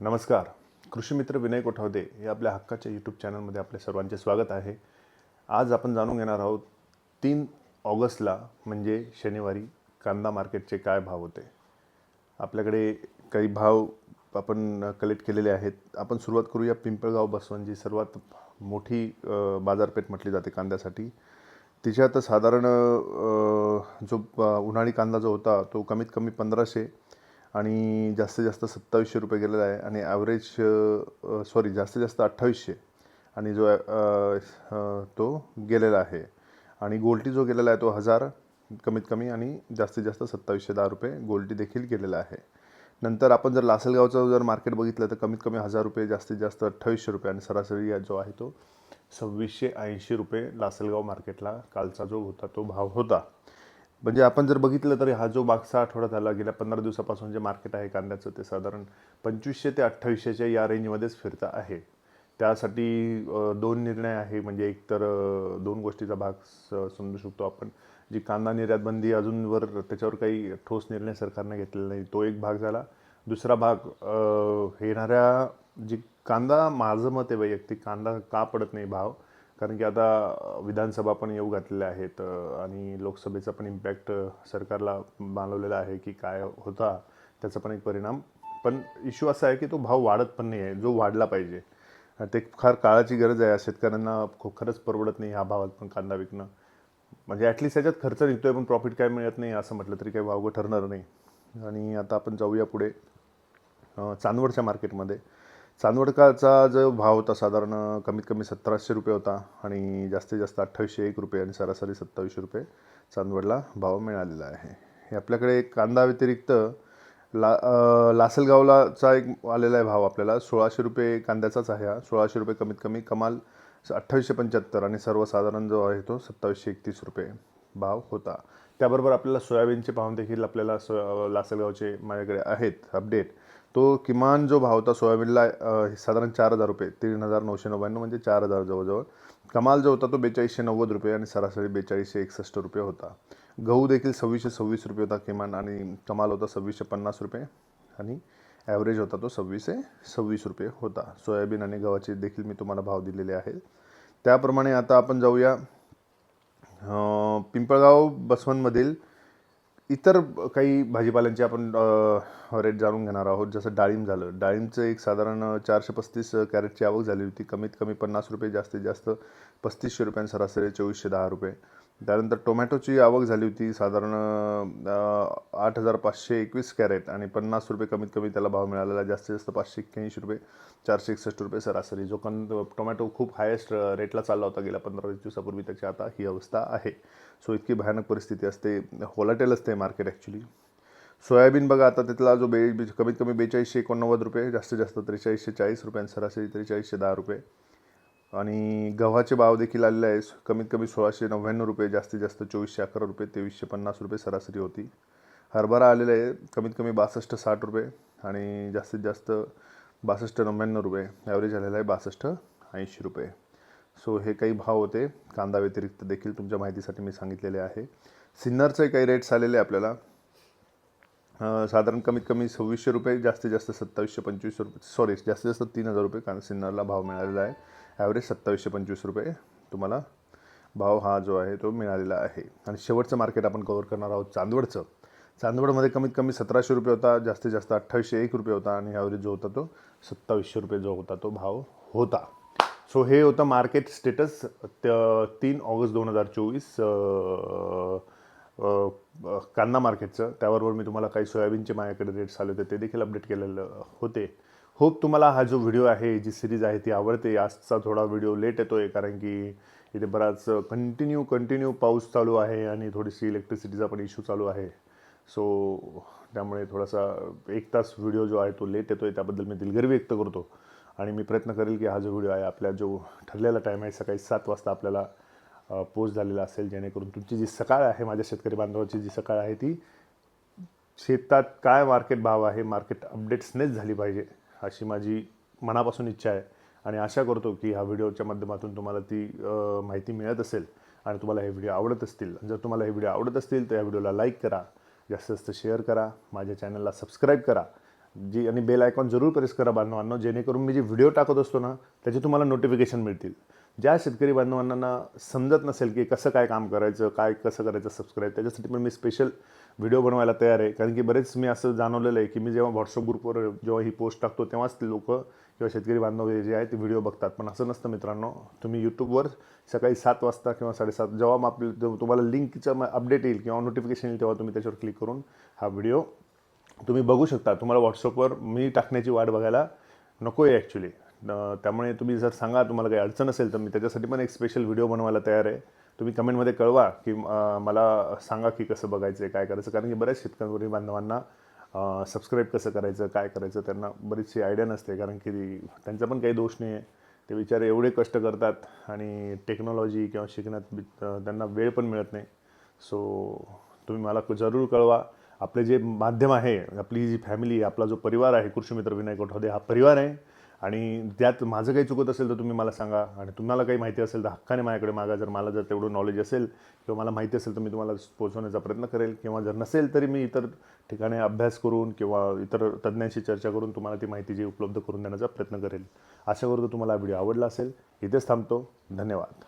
नमस्कार. कृषी मित्र विनय कोठावदे या आपल्या हक्काच्या यूट्यूब चॅनलमध्ये आपल्या सर्वांचे स्वागत आहे. आज आपण जाणून घेणार आहोत तीन ऑगस्टला म्हणजे शनिवारी कांदा मार्केटचे काय भाव होते? आपल्याकडे काही भाव आपण कलेक्ट केलेले आहेत. आपण सुरुवात करूया पिंपळगाव बसवंजी सर्वात मोठी बाजारपेठ म्हटली जाते कांद्यासाठी. तिच्यात साधारण जो उन्हाळी कांदा जो होता तो कमीत कमी पंधराशे आणि जास्तीत जास्त सत्तावीसशे रुपये गेलेला आहे. आणि ॲव्हरेज सॉरी जास्तीत जास्त अठ्ठावीसशे. आणि जो तो गेलेला आहे. आणि गोल्टी जो गेलेला आहे तो हजार कमीत कमी आणि जास्तीत जास्त सत्तावीसशे दहा रुपये गोल्टी देखील गेलेला आहे. नंतर आपण जर लासलगावचं जर मार्केट बघितलं तर कमीत कमी हजार रुपये जास्तीत जास्त अठ्ठावीसशे रुपये आणि सरासरी जो आहे तो सव्वीसशे ऐंशी रुपये लासलगाव मार्केटला कालचा जो होता तो भाव होता. म्हणजे आपण जर बघितलं तरी हा जो मागचा आठवडा झाला गेल्या पंधरा दिवसापासून जे मार्केट आहे कांद्याचं ते साधारण पंचवीसशे ते अठ्ठावीसशेच्या या रेंजमध्येच फिरतं आहे. त्यासाठी दोन निर्णय आहे. म्हणजे एक तर दोन गोष्टीचा भाग स- समजू शकतो आपण. जी कांदा निर्यात बंदी अजूनवर त्याच्यावर काही ठोस निर्णय सरकारने घेतलेला नाही तो एक भाग झाला. दुसरा भाग येणाऱ्या जी कांदा माझं मत आहे वैयक्तिक कांदा का पडत नाही भाव? कारण की आता विधानसभा पण येऊ घातलेल्या आहेत आणि लोकसभेचा पण इम्पॅक्ट सरकारला मानवलेला आहे की काय होता त्याचा पण एक परिणाम. पण इश्यू असा आहे की तो भाव वाढत पण नाही आहे जो वाढला पाहिजे. ते फार काळाची गरज आहे शेतकऱ्यांना खरंच परवडत नाही ह्या भावात पण कांदा विकणं. म्हणजे ॲटलिस्ट याच्यात खर्च निघतोय पण प्रॉफिट काय मिळत नाही असं म्हटलं तरी काही वावगं ठरणार नाही. आणि आता आपण जाऊया पुढे चांदवडच्या मार्केटमध्ये चांदवडकाचा जो भाव होता साधारण कमीत कमी सतराशे रुपये होता आणि जास्तीत जास्त अठ्ठावीसशे एक रुपये आणि सरासरी सत्तावीसशे रुपये चांदवडला भाव मिळालेला आहे. हे आपल्याकडे कांदा व्यतिरिक्त ला लासलगावलाचा एक आलेला आहे भाव आपल्याला सोळाशे रुपये कांद्याचाच आहे हा. सोळाशे रुपये कमीत कमी कमाल अठ्ठावीसशे पंच्याहत्तर आणि सर्वसाधारण जो आहे तो सत्तावीसशे एकतीस रुपये भाव होता. त्याबरोबर आपल्याला सोयाबीनचे भाव देखील आपल्याला सो लासलगावचे माझ्याकडे आहेत अपडेट. तो किमान जो भाव होता सोयाबीनला साधारण चार हजार रुपये तीन हजार नऊशे नव्याण्णव म्हणजे चार हजार जवळजवळ. कमाल जो होता तो बेचाळीसशे नव्वद रुपये आणि सरासरी बेचाळीसशे एकसष्ट रुपये होता. गहू देखील सव्वीसशे सव्वीस रुपये होता किमान आणि कमाल होता सव्वीसशे पन्नास रुपये आणि ॲव्हरेज होता तो सव्वीसशे सव्वीस रुपये होता. सोयाबीन आणि गव्हाचे देखील मी तुम्हाला भाव दिलेले आहेत. त्याप्रमाणे आता आपण जाऊया पिंपळगाव बसवनमधील इतर काही भाजीपाल्यांचे आपण रेट जाणून घेणार आहोत. जसं डाळिंब झालं. डाळिंबचं एक साधारण चारशे पस्तीस कॅरेटची आवक झाली होती. कमीत कमी पन्नास रुपये जास्तीत जास्त पस्तीसशे रुपयांनी सरासरी चोवीसशे दहा रुपये. त्यानंतर टोमॅटोची आवक झाली होती साधारण आठ हजार पाचशे एकवीस कॅरेट आणि पन्नास रुपये कमीत कमी त्याला भाव मिळालेला जास्तीत जास्त पाचशे एक्क्याऐंशी रुपये चारशे एकसष्ट रुपये सरासरी जो कन टोमॅटो खूप हायेस्ट रेटला चालला होता गेल्या पंधरा वीस दिवसापूर्वी त्याची आता ही अवस्था आहे. सो इतकी भयानक परिस्थिती असते होलाटेल असते मार्केट ॲक्च्युली सोयाबीन बघा आता तिथला जो बे बे- कमीत कमी बेचाळीसशे एकोणनव्वद रुपये जास्तीत जास्त त्रेचाळीसशे चाळीस रुपये आणि सरासरी त्रेचाळीसशे दहा रुपये. आणि गव्हाचे भाव देखील आलेले आहे कमीत कमी सोळाशे नव्याण्णव रुपये जास्तीत जास्त चोवीसशे अकरा रुपये तेवीसशे पन्नास रुपये सरासरी होती. हरभरा आलेला आहे कमीत कमी बासष्ट साठ रुपये आणि जास्तीत जास्त बासष्ट नव्याण्णव रुपये. ॲव्हरेज आलेला आहे बासष्ट ऐंशी रुपये. सो हे काही भाव होते. कांदा व्यतिरिक्त देखील तुमच्या माहितीसाठी मी सांगितलेले आहे. सिन्नरचे काही रेट्स आलेले आपल्याला. साधारण कमीत कमी सव्वीसशे रुपये जास्तीत जास्त सत्तावीसशे पंचवीस रुपये सॉरी जास्तीत जास्त तीन हजार रुपये कारण सिन्नरला भाव मिळालेला आहे. ॲव्हरेज सत्तावीसशे पंचवीस रुपये. तुम्हाला भाव हा जो आहे तो मिळालेला आहे. आणि शेवटचं मार्केट आपण कवर करणार आहोत चांदवडचं. चांदवडमध्ये कमीत कमी सतराशे रुपये होता जास्तीत जास्त अठ्ठावीसशे एक रुपये होता आणि ॲव्हरेज जो होता तो सत्तावीसशे रुपये जो होता तो भाव होता. सो हे होतं मार्केट स्टेटस तीन ऑगस्ट दोन हजार चोवीस कांदा मार्केटचं त्याबरोबर मी तुम्हाला काही सोयाबीनचे माझ्याकडे रेट्स आले होते ते देखील अपडेट केलेलं होते. होप तुम्हाला हा जो व्हिडिओ आहे जी सिरीज आहे ती आवडते. आजचा थोडा व्हिडिओ लेट येतो आहे कारण की इथे बराच कंटिन्यू कंटिन्यू पाऊस चालू आहे आणि थोडीशी इलेक्ट्रिसिटीचा पण इश्यू चालू आहे. सो त्यामुळे थोडासा एक तास व्हिडिओ जो आहे तो लेट येतो आहे त्याबद्दल मी दिलगिरी व्यक्त करतो. आणि मी प्रयत्न करेल की हा जो व्हिडिओ आहे आपल्या जो ठरलेला टाईम आहे सकाळी सात वाजता आपल्याला पोस्ट झालेला असेल जेणेकरून तुमची जी सकाळ आहे माझ्या शेतकरी बांधवाची जी सकाळ आहे ती शेतात काय मार्केट भाव आहे मार्केट अपडेट्सनेच झाली पाहिजे. अशी माझी मनापासून इच्छा आहे. आणि आशा करतो की ह्या व्हिडिओच्या माध्यमातून तुम्हाला ती माहिती मिळत असेल आणि तुम्हाला हे व्हिडिओ आवडत असतील. जर तुम्हाला हे व्हिडिओ आवडत असतील तर या व्हिडिओला लाईक करा जास्त जास्त शेअर करा माझ्या चॅनलला सबस्क्राईब करा. जी आणि बेल आयकॉन जरूर प्रेस करा बांधवांनो जेणेकरून मी जे व्हिडिओ टाकत असतो ना त्याचे तुम्हाला नोटिफिकेशन मिळतील. ज्या शेतकरी बांधवांना समजत नसेल की कसं काय काम करायचं काय कसं करायचं सबस्क्राईब त्याच्यासाठी पण मी स्पेशल व्हिडिओ बनवायला तयार आहे. कारण की बरेच मी असं जाणवलेलं आहे की मी जेव्हा व्हॉट्सअप ग्रुपवर जेव्हा ही पोस्ट टाकतो तेव्हाच ते लोक किंवा शेतकरी बांधव जे आहेत ते व्हिडिओ बघतात. पण असं नसतं मित्रांनो. तुम्ही यूट्यूबवर सकाळी सात वाजता किंवा साडेसात जेव्हा मग आपलं तुम्हाला लिंकचं अपडेट येईल किंवा नोटिफिकेशन येईल तेव्हा तुम्ही त्याच्यावर क्लिक करून हा व्हिडिओ तुम्ही बघू शकता. तुम्हाला व्हॉट्सअपवर मी टाकण्याची वाट बघायला नको आहे ॲक्च्युली त्यामुळे तुम्ही जर सांगा तुम्हाला काही अडचण असेल तर मी त्याच्यासाठी पण एक स्पेशल व्हिडिओ बनवायला तयार आहे. तुम्ही कमेंटमध्ये कळवा की मला सांगा की कसं बघायचं आहे काय करायचं. कारण की बऱ्याच शेतकरी बांधवांना सबस्क्राईब कसं करायचं काय करायचं त्यांना बरीचशी आयडिया नसते. कारण की त्यांचा पण काही दोष नाही आहे ते विचार एवढे कष्ट करतात आणि टेक्नॉलॉजी किंवा शिकण्यात त्यांना वेळ पण मिळत नाही. सो तुम्ही मला जरूर कळवा. आपले जे माध्यम आहे आपली जी फॅमिली आपला जो परिवार आहे कृषी मित्र विनय कोठावदे हा परिवार आहे. आणि त्यात माझं काही चुकत असेल तर तुम्ही मला सांगा. आणि तुम्हाला काही माहिती असेल तर हक्काने माझ्याकडे मागा. जर मला जर तेवढं नॉलेज असेल किंवा मला माहिती असेल तर मी तुम्हाला पोहोचवण्याचा प्रयत्न करेल. किंवा जर नसेल तरी मी इतर ठिकाणी अभ्यास करून किंवा इतर तज्ज्ञांशी चर्चा करून तुम्हाला ती माहिती जी उपलब्ध करून देण्याचा प्रयत्न करेल. आशा करतो तुम्हाला हा व्हिडिओ आवडला असेल. इथेच थांबतो. धन्यवाद.